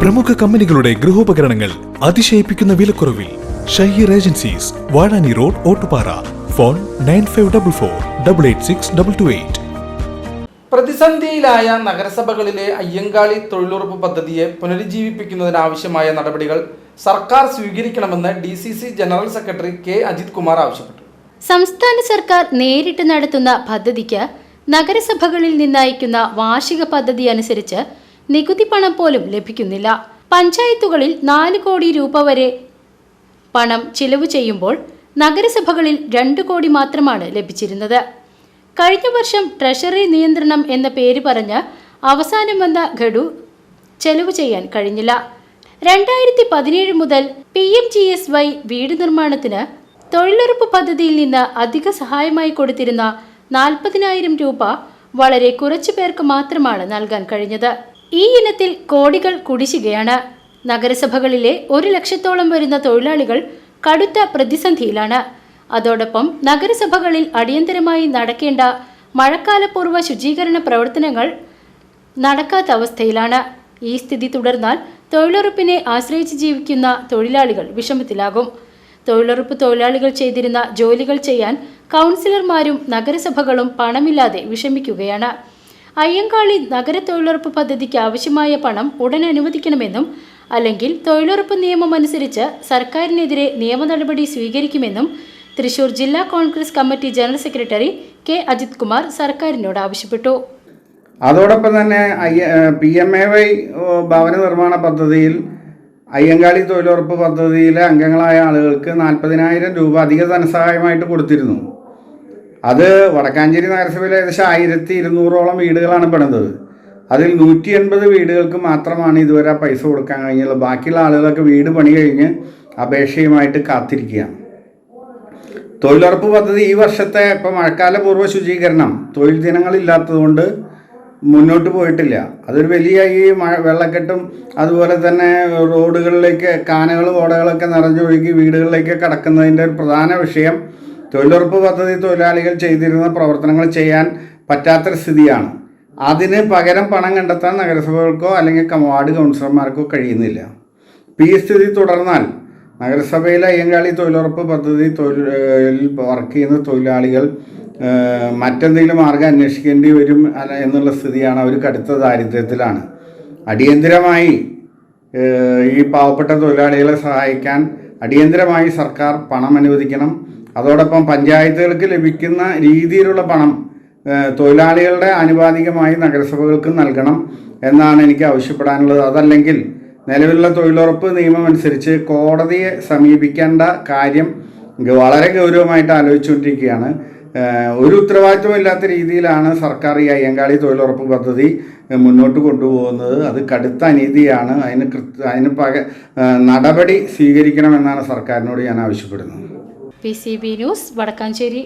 പ്രമുഖ കമ്പനികളുടെ ഗൃഹോപകരണങ്ങൾ അതിശയിപ്പിക്കുന്ന വിലക്കുറവിൽ Shaheer agencies Vazhani road Ottupara. Phone nine five double four double eight six double two eight. പ്രതിസന്ധിയിലായ നഗരസഭകളിലെ അയ്യങ്കാളി തൊഴിലുറപ്പ് പദ്ധതിയെ പുനരുജ്ജീവിപ്പിക്കുന്നതിനാവശ്യമായ നടപടികൾ സർക്കാർ സ്വീകരിക്കണമെന്ന് D C C general secretary K. Ajith Kumar ആവശ്യപ്പെട്ടു. സംസ്ഥാന സർക്കാർ നേരിട്ട് നടത്തുന്ന പദ്ധതിക്ക് നഗരസഭകളിൽ നിന്നയക്കുന്ന വാർഷിക പദ്ധതി അനുസരിച്ച് നികുതി പണം പോലും ലഭിക്കുന്നില്ല. പഞ്ചായത്തുകളിൽ നാല് കോടി രൂപ വരെ പണം ചിലവ് ചെയ്യുമ്പോൾ നഗരസഭകളിൽ രണ്ട് കോടി മാത്രമാണ് ലഭിച്ചിരുന്നത്. കഴിഞ്ഞ വർഷം ട്രഷറി നിയന്ത്രണം എന്ന പേര് പറഞ്ഞ് അവസാനം വന്ന ഗഡു ചെലവ് ചെയ്യാൻ കഴിഞ്ഞില്ല. രണ്ടായിരത്തി പതിനേഴ് മുതൽ P M G S Y വീട് നിർമ്മാണത്തിന് തൊഴിലുറപ്പ് പദ്ധതിയിൽ നിന്ന് അധിക സഹായമായി കൊടുത്തിരുന്ന നാൽപ്പതിനായിരം രൂപ വളരെ കുറച്ചു പേർക്ക് മാത്രമാണ് നൽകാൻ കഴിഞ്ഞത്. ഈ ഇനത്തിൽ കോടികൾ കുടിശികയാണ് നഗരസഭകളിലെ ഒരു ലക്ഷത്തോളം വരുന്ന തൊഴിലാളികൾ കടുത്ത പ്രതിസന്ധിയിലാണ്. അതോടൊപ്പം നഗരസഭകളിൽ അടിയന്തരമായി നടക്കേണ്ട മഴക്കാലപൂർവ ശുചീകരണ പ്രവർത്തനങ്ങൾ നടക്കാത്ത അവസ്ഥയിലാണ്. ഈ സ്ഥിതി തുടർന്നാൽ തൊഴിലുറപ്പിനെ ആശ്രയിച്ച് ജീവിക്കുന്ന തൊഴിലാളികൾ വിഷമത്തിലാകും. തൊഴിലുറപ്പ് തൊഴിലാളികൾ ചെയ്തിരുന്ന ജോലികൾ ചെയ്യാൻ കൗൺസിലർമാരും നഗരസഭകളും പണമില്ലാതെ വിഷമിക്കുകയാണ്. അയ്യങ്കാളി നഗര തൊഴിലുറപ്പ് പദ്ധതിക്ക് ആവശ്യമായ പണം ഉടൻ അനുവദിക്കണമെന്നും അല്ലെങ്കിൽ തൊഴിലുറപ്പ് നിയമം അനുസരിച്ച് സർക്കാരിനെതിരെ നിയമ നടപടി സ്വീകരിക്കുമെന്നും തൃശൂർ ജില്ലാ Congress committee general secretary K Ajith Kumar സർക്കാരിനോട് ആവശ്യപ്പെട്ടു. അതോടൊപ്പം തന്നെ പി എം എ വൈ ഭവന നിർമ്മാണ പദ്ധതിയിൽ അയ്യങ്കാളി തൊഴിലുറപ്പ് പദ്ധതിയിലെ അംഗങ്ങളായ ആളുകൾക്ക് നാൽപ്പതിനായിരം രൂപ അധിക ധനസഹായമായിട്ട് കൊടുത്തിരുന്നു. അത് വടക്കാഞ്ചേരി നഗരസഭയിൽ ഏകദേശം ആയിരത്തി ഇരുന്നൂറോളം വീടുകളാണ് പെടുന്നത് അതിൽ നൂറ്റി എൺപത് വീടുകൾക്ക് മാത്രമാണ് ഇതുവരെ പൈസ കൊടുക്കാൻ കഴിഞ്ഞുള്ളത് ബാക്കിയുള്ള ആളുകളൊക്കെ വീട് പണി കഴിഞ്ഞ് അപേക്ഷയുമായിട്ട് കാത്തിരിക്കുകയാണ്. തൊഴിലുറപ്പ് പദ്ധതി ഈ വർഷത്തെ ഇപ്പോൾ മഴക്കാല പൂർവ ശുചീകരണം തൊഴിൽ ദിനങ്ങളില്ലാത്തതുകൊണ്ട് മുന്നോട്ട് പോയിട്ടില്ല. അതൊരു വലിയ ഈ മഴ വെള്ളക്കെട്ടും അതുപോലെ തന്നെ റോഡുകളിലേക്ക് കാനകളും ഓടകളൊക്കെ നിറഞ്ഞൊഴുകി വീടുകളിലേക്ക് കടക്കുന്നതിന്റെ ഒരു പ്രധാന വിഷയം തൊഴിലുറപ്പ് പദ്ധതി തൊഴിലാളികൾ ചെയ്തിരുന്ന പ്രവർത്തനങ്ങൾ ചെയ്യാൻ പറ്റാത്തൊരു സ്ഥിതിയാണ്. അതിന് പകരം പണം കണ്ടെത്താൻ നഗരസഭകൾക്കോ അല്ലെങ്കിൽ വാർഡ് കൗൺസിലർമാർക്കോ കഴിയുന്നില്ല. ഈ സ്ഥിതി തുടർന്നാൽ നഗരസഭയിലെ അയ്യങ്കാളി തൊഴിലുറപ്പ് പദ്ധതി തൊഴിൽ വർക്ക് ചെയ്യുന്ന തൊഴിലാളികൾ മറ്റെന്തെങ്കിലും മാർഗം അന്വേഷിക്കേണ്ടി വരും എന്നുള്ള സ്ഥിതിയാണ് അവർ കടുത്ത ദാരിദ്ര്യത്തിലാണ്. അടിയന്തിരമായി ഈ പാവപ്പെട്ട തൊഴിലാളികളെ സഹായിക്കാൻ അടിയന്തിരമായി സർക്കാർ പണം അനുവദിക്കണം. അതോടൊപ്പം പഞ്ചായത്തുകൾക്ക് ലഭിക്കുന്ന രീതിയിലുള്ള പണം തൊഴിലാളികളുടെ ആനുപാതികമായി നഗരസഭകൾക്ക് നൽകണം എന്നാണ് എനിക്ക് ആവശ്യപ്പെടാനുള്ളത്. അതല്ലെങ്കിൽ നിലവിലുള്ള തൊഴിലുറപ്പ് നിയമം അനുസരിച്ച് കോടതിയെ സമീപിക്കേണ്ട കാര്യം വളരെ ഗൗരവമായിട്ട് ആലോചിച്ചുകൊണ്ടിരിക്കുകയാണ്. ഒരു ഉത്തരവാദിത്വമില്ലാത്ത രീതിയിലാണ് സർക്കാർ ഈ അയ്യങ്കാളി തൊഴിലുറപ്പ് പദ്ധതി മുന്നോട്ട് കൊണ്ടുപോകുന്നത്. അത് കടുത്ത അനീതിയാണ്. അതിന് കൃത്യ അതിന് പക നടപടി സ്വീകരിക്കണമെന്നാണ് സർക്കാരിനോട് ഞാൻ ആവശ്യപ്പെടുന്നത്. P C B news Vadakkanchery.